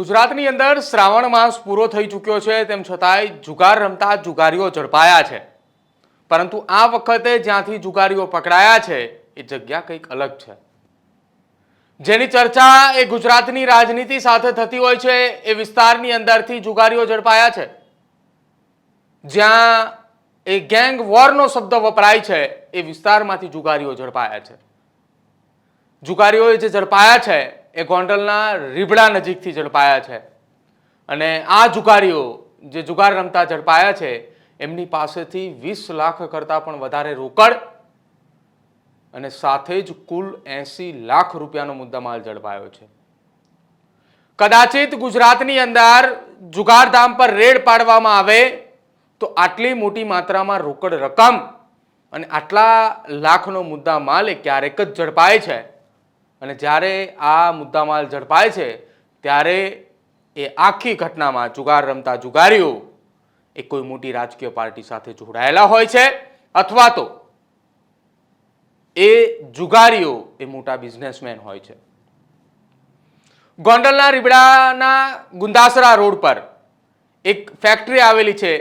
ગુજરાતની અંદર શ્રાવણ માસ પૂરો થઈ ચૂક્યો છે, તેમ છતાંય જુગાર રમતા જુગારીઓ ઝડપાયા છે. પરંતુ આ વખતે જ્યાંથી જુગારીઓ પકડાયા છે, એ જગ્યા કંઈક અલગ છે. જેની ચર્ચા એ ગુજરાતની રાજનીતિ સાથે થતી હોય છે, એ વિસ્તારની અંદરથી જુગારીઓ ઝડપાયા છે. જ્યાં એ ગેંગ વોરનો શબ્દ વપરાય છે, એ વિસ્તારમાંથી જુગારીઓ ઝડપાયા છે. જુગારીઓએ જે ઝડપાયા છે એ ગોંડલના રીબડા નજીકથી ઝડપાયા છે. અને આ જુગારીઓ જે જુગાર રમતા ઝડપાયા છે, એમની પાસેથી વીસ લાખ કરતાં પણ વધારે રોકડ અને સાથે જ કુલ એંસી લાખ રૂપિયાનો મુદ્દામાલ ઝડપાયો છે. કદાચિત ગુજરાતની અંદર જુગારધામ પર રેડ પાડવામાં આવે તો આટલી મોટી માત્રામાં રોકડ રકમ અને આટલા લાખનો મુદ્દામાલ એ ક્યારેક જ ઝડપાય છે. અને જ્યારે આ મુદ્દામાલ ઝડપાય છે, ત્યારે એ આખી ઘટનામાં જુગાર રમતા જુગારીઓ એ કોઈ મોટી રાજકીય પાર્ટી સાથે જોડાયેલા હોય છે, અથવા તો એ જુગારીઓ એ મોટા બિઝનેસમેન હોય છે. ગોંડલના રીબડાના ગુંદાસરા રોડ પર એક ફેક્ટરી આવેલી છે,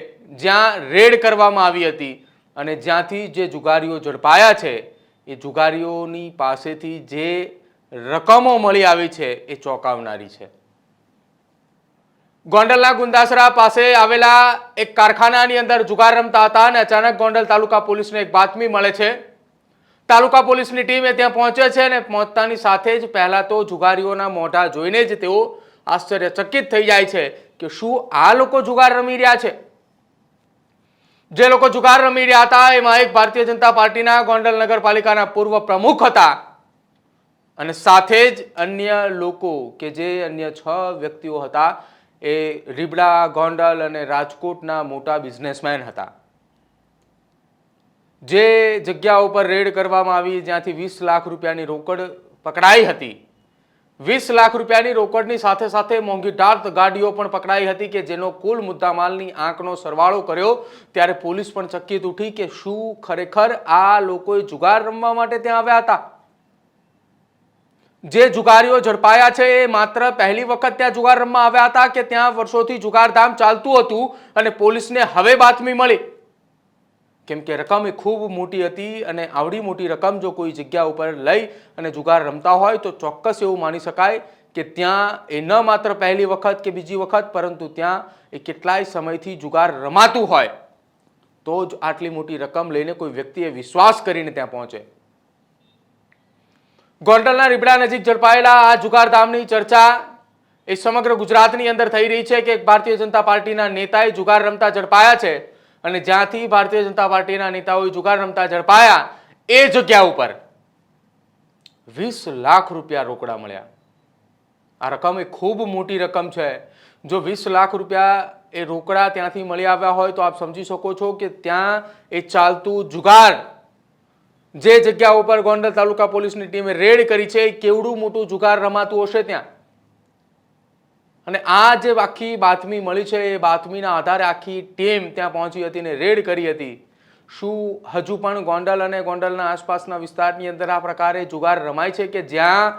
જ્યાં રેડ કરવામાં આવી હતી અને જ્યાંથી જે જુગારીઓ ઝડપાયા છે, એ જુગારીઓની પાસેથી જે રકમો મળી આવી છે એ ચોંકાવનારી છે. ગોંડલના ગુંદાસરા પાસે આવેલા એક કારખાનાની અંદર જુગાર રમતા હતા અને અચાનક ગોંડલ તાલુકા પોલીસને એક બાતમી મળે છે. તાલુકા પોલીસની ટીમ ત્યાં પહોંચે છે અને પહોંચતાની સાથે જ પહેલાં તો જુગારીઓના મોઢા જોઈને જ તેઓ આશ્ચર્યચકિત થઈ જાય છે કે શું આ લોકો જુગાર રમી રહ્યા છે? જે લોકો જુગાર રમી રહ્યા હતા, એમાં એક ભારતીય જનતા પાર્ટીના ગોંડલ નગરપાલિકાના પૂર્વ પ્રમુખ હતા. અને સાથે જ અન્ય લોકો કે જે અન્ય છ વ્યક્તિઓ હતા, એ રીબડા, ગોંડલ અને રાજકોટના મોટા બિઝનેસમેન હતા. જે જગ્યા ઉપર રેડ કરવામાં આવી, જ્યાંથી વીસ લાખ રૂપિયાની રોકડ પકડાઈ હતી. વીસ લાખ રૂપિયાની રોકડની સાથે સાથે મોંઘી ડાર્થ ગાડીઓ પણ પકડાઈ હતી કે જેનો કુલ મુદ્દામાલની આંકનો સરવાળો કર્યો. ત્યારે પોલીસ પણ ચકિત ઉઠી કે શું ખરેખર આ લોકોએ જુગાર રમવા માટે ત્યાં આવ્યા હતા? જે જુગારીઓ ઝડપાયા છે એ માત્ર પહેલી વખત ત્યાં જુગાર રમવા આવ્યા હતા કે ત્યાં વર્ષોથી જુગારધામ ચાલતું હતું અને પોલીસને હવે બાતમી મળી. કેમ કે રકમ એ ખૂબ મોટી હતી અને આવડી મોટી રકમ જો કોઈ જગ્યા ઉપર લઈ અને જુગાર રમતા હોય તો ચોક્કસ એવું માની શકાય કે ત્યાં એ ન માત્ર પહેલી વખત કે બીજી વખત, પરંતુ ત્યાં એ કેટલાય સમયથી જુગાર રમાતું હોય. તો જ આટલી મોટી રકમ લઈને કોઈ વ્યક્તિએ વિશ્વાસ કરીને ત્યાં પહોંચે. ગોંડલના રીબડા નજીક ઝડપાયેલા આ જુગારધામની ચર્ચા એ સમગ્ર ગુજરાતની અંદર થઈ રહી છે કે ભારતીય જનતા પાર્ટીના નેતાએ જુગાર રમતા ઝડપાયા છે અને જ્યાંથી ભારતીય જનતા પાર્ટીના નેતાઓએ જુગાર રમતા ઝડપાયા એ જગ્યા ઉપર વીસ લાખ રૂપિયા રોકડા મળ્યા. આ રકમ એ ખૂબ મોટી રકમ છે. જો વીસ લાખ રૂપિયા એ રોકડા ત્યાંથી મળી આવ્યા હોય તો આપ સમજી શકો છો કે ત્યાં એ ચાલતું જુગાર જે જગ્યા ઉપર ગોંડલ તાલુકા પોલીસની ટીમે રેડ કરી છે કેવડું મોટું જુગાર રમાતું હશે ત્યાં? અને આ જે આખી બાતમી મળી છે, એ બાતમીના આધારે આખી ટીમ ત્યાં પહોંચી હતી અને રેડ કરી હતી. શું હજુ પણ ગોંડલ અને ગોંડલના આસપાસના વિસ્તારની અંદર આ પ્રકારે જુગાર રમાય છે કે જ્યાં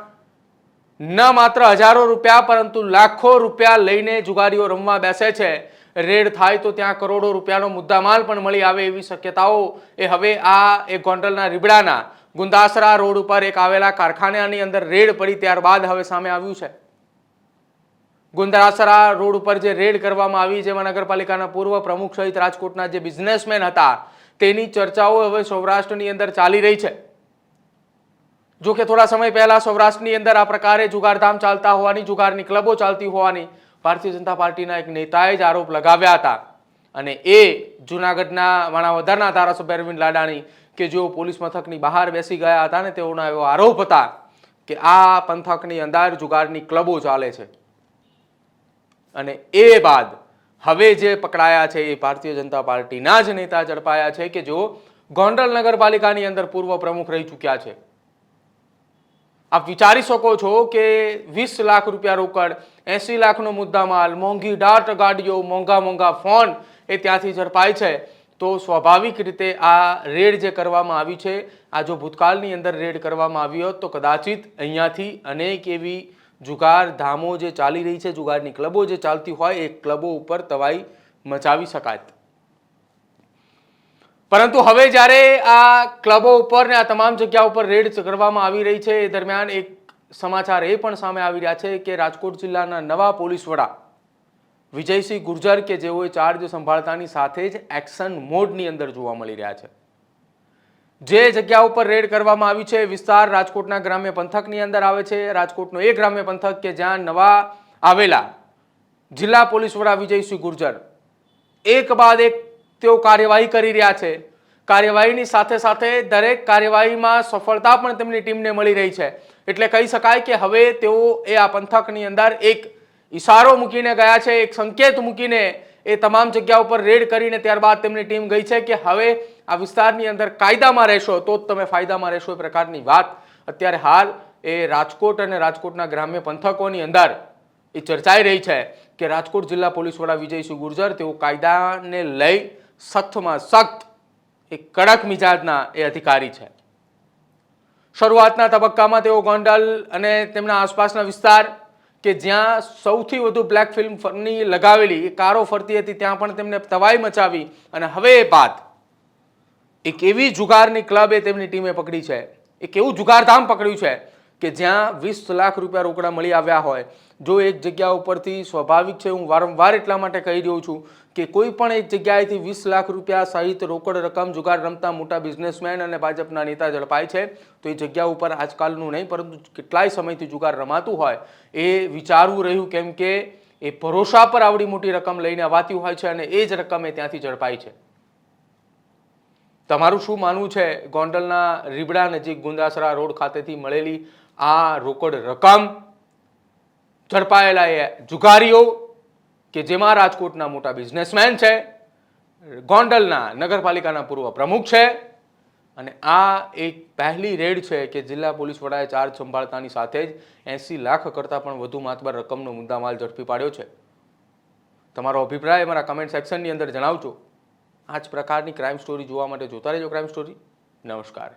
ન માત્ર હજારો રૂપિયા પરંતુ લાખો રૂપિયા લઈને જુગારીઓ રમવા બેસે છે? રેડ થાય તો ત્યાં કરોડો રૂપિયાનો મુદ્દામાલ પણ મળી આવે એવી શક્યતાઓ એ હવે આ એ ગોંડલના રીબડાના ગુંદાસરા રોડ ઉપર એક આવેલા કારખાનાની અંદર રેડ પડી ત્યારબાદ હવે સામે આવ્યું છે. ગુંદાસરા રોડ ઉપર જે રેડ કરવામાં આવી, જેમાં નગરપાલિકાના પૂર્વ પ્રમુખ સહિત રાજકોટના જે બિઝનેસમેન હતા, તેની ચર્ચાઓ હવે સૌરાષ્ટ્રની અંદર ચાલી રહી છે. જો કે થોડા સમય પહેલા સૌરાષ્ટ્રની અંદર આ પ્રકારે જુગારધામ ચાલતા હોવાની, જુગારની ક્લબો ચાલતી હોવાની ભારતીય જનતા પાર્ટીના એક નેતાએ જ આરોપ લગાવ્યા હતા. અને એ જુનાગઢના માણાવદરના ધારાસભ્ય અરવિંદ લાડાણી કે જેઓ પોલીસ મથકની બહાર બેસી ગયા હતા ને તેઓના એવો આરોપ હતા કે આ પંથકની અંદર જુગારની ક્લબો ચાલે છે. અને એ બાદ હવે જે પકડાયા છે એ ભારતીય જનતા પાર્ટીના જ નેતા ઝડપાયા છે કે જેઓ ગોંડલ નગરપાલિકાની અંદર પૂર્વ પ્રમુખ રહી ચૂક્યા છે. આપ વિચારી શકો છો કે વીસ લાખ રૂપિયા રોકડ, એસી લાખનો મુદ્દામાલ, મોંઘી ડાટ ગાડીઓ, મોંઘા મોંઘા ફોન એ ત્યાંથી ઝડપાય છે. તો સ્વાભાવિક રીતે આ રેડ જે કરવામાં આવી છે, આ જો ભૂતકાળની અંદર રેડ કરવામાં આવી હોત તો કદાચિત અહીંયાથી અનેક એવી જુગાર ધામો જે ચાલી રહી છે, જુગારની ક્લબો જે ચાલતી હોય, એ ક્લબો ઉપર તવાઈ મચાવી શકાય. પરંતુ હવે જ્યારે આ ક્લબો ઉપર ને આ તમામ જગ્યા ઉપર રેડ કરવામાં આવી રહી છે, એ દરમિયાન એક સમાચાર એ પણ સામે આવી રહ્યા છે કે રાજકોટ જિલ્લાના નવા પોલીસ વડા વિજયસિંહ ગુર્જર કે જેઓએ ચાર્જ સંભાળતાની સાથે જ એક્શન મોડની અંદર જોવા મળી રહ્યા છે. જે જગ્યા ઉપર રેડ કરવામાં આવી છે, વિસ્તાર રાજકોટના ગ્રામ્ય પંથકની અંદર આવે છે. રાજકોટનો એ ગ્રામ્ય પંથક કે જ્યાં નવા આવેલા જિલ્લા પોલીસ વડા વિજયસિંહ ગુર્જર એક બાદ એક તેઓ કાર્યવાહી કરી રહ્યા છે. કાર્યવાહીની સાથે સાથે દરેક કાર્યવાહીમાં સફળતા પણ તેમની ટીમને મળી રહી છે. એટલે કહી શકાય કે હવે તેઓ એ આ પંથકની અંદર એક ઇશારો મૂકીને ગયા છે, એક સંકેત મૂકીને એ તમામ જગ્યા ઉપર રેડ કરીને ત્યારબાદ તેમની ટીમ ગઈ છે કે હવે આ વિસ્તારની અંદર કાયદામાં રહેશો તો જ તમે ફાયદામાં રહેશો એ પ્રકારની વાત. અત્યારે હાલ એ રાજકોટ અને રાજકોટના ગ્રામ્ય પંથકોની અંદર એ ચર્ચાઈ રહી છે કે રાજકોટ જિલ્લા પોલીસ વડા વિજયસિંહ ગુર્જર તેઓ કાયદાને લઈ સખ્તમાં સખ્ત એ કડક મિજાજના એ અધિકારી છે. શરૂઆતના તબક્કામાં તેઓ ગોંડલ અને તેમના આસપાસના વિસ્તાર કે જ્યાં સૌથી વધુ બ્લેક ફિલ્મની લગાવેલી, એ કારો ફરતી હતી, ત્યાં પણ તેમને તવાઈ મચાવી અને હવે એ બાદ એક એવી જુગારની ક્લબ એ તેમની ટીમે પકડી છે. એક એવું જુગારધામ પકડ્યું છે કે જ્યાં વીસ લાખ રૂપિયા રોકડા મળી આવ્યા હોય. જો એક જગ્યા ઉપરથી સ્વાભાવિક છે, હું વારંવાર એટલા માટે કહી રહ્યો છું કે કોઈ પણ એક જગ્યાએથી વીસ લાખ રૂપિયા સહિત રોકડ રકમ જુગાર રમતા મોટા બિઝનેસમેન અને ભાજપના નેતા ઝડપાય છે, તો એ જગ્યા ઉપર આજકાલનું નહીં, પરંતુ કેટલાય સમયથી જુગાર રમાતું હોય. એ વિચારવું રહ્યું કેમ કે એ ભરોસા પર આવડી મોટી રકમ લઈને અવાતી હોય છે અને એ જ રકમ એ ત્યાંથી ઝડપાય છે. તમારું શું માનવું છે? ગોંડલના રીબડા નજીક ગુંદાસરા રોડ ખાતેથી મળેલી આ રોકડ રકમ ઝડપાયેલા એ જુગારીઓ કે જેમાં રાજકોટના મોટા બિઝનેસમેન છે, ગોંડલના નગરપાલિકાના પૂર્વ પ્રમુખ છે, અને આ એક પહેલી રેડ છે કે જિલ્લા પોલીસ વડાએ ચાર્જ સંભાળતાની સાથે જ એંસી લાખ કરતાં પણ વધુ માતબર રકમનો મુદ્દામાલ ઝડપી પાડ્યો છે. તમારો અભિપ્રાય અમારા કમેન્ટ સેક્શનની અંદર જણાવજો. આ જ પ્રકારની ક્રાઇમ સ્ટોરી જોવા માટે જોતા રહેજો ક્રાઇમ સ્ટોરી નમસ્કાર.